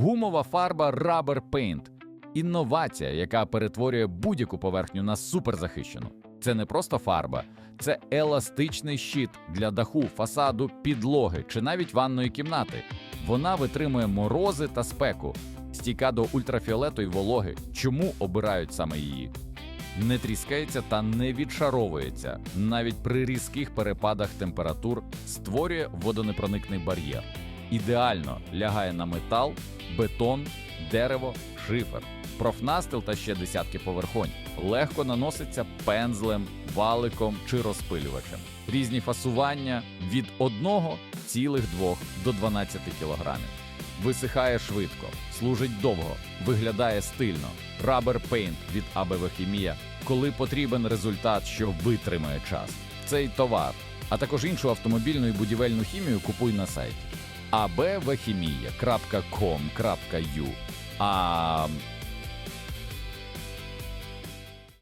Гумова фарба Rubber Paint – інновація, яка перетворює будь-яку поверхню на суперзахищену. Це не просто фарба, це еластичний щит для даху, фасаду, підлоги чи навіть ванної кімнати. Вона витримує морози та спеку, стійка до ультрафіолету й вологи. Чому обирають саме її? Не тріскається та не відшаровується. Навіть при різких перепадах температур створює водонепроникний бар'єр. Ідеально лягає на метал, бетон, дерево, шифер, профнастил та ще десятки поверхонь. Легко наноситься пензлем, валиком чи розпилювачем. Різні фасування від 1,2 до 12 кг. Висихає швидко, служить довго, виглядає стильно. Rubber Paint від АБВ Хімія, коли потрібен результат, що витримає час. Цей товар, а також іншу автомобільну і будівельну хімію купуй на сайті abvchimia.com.ua. А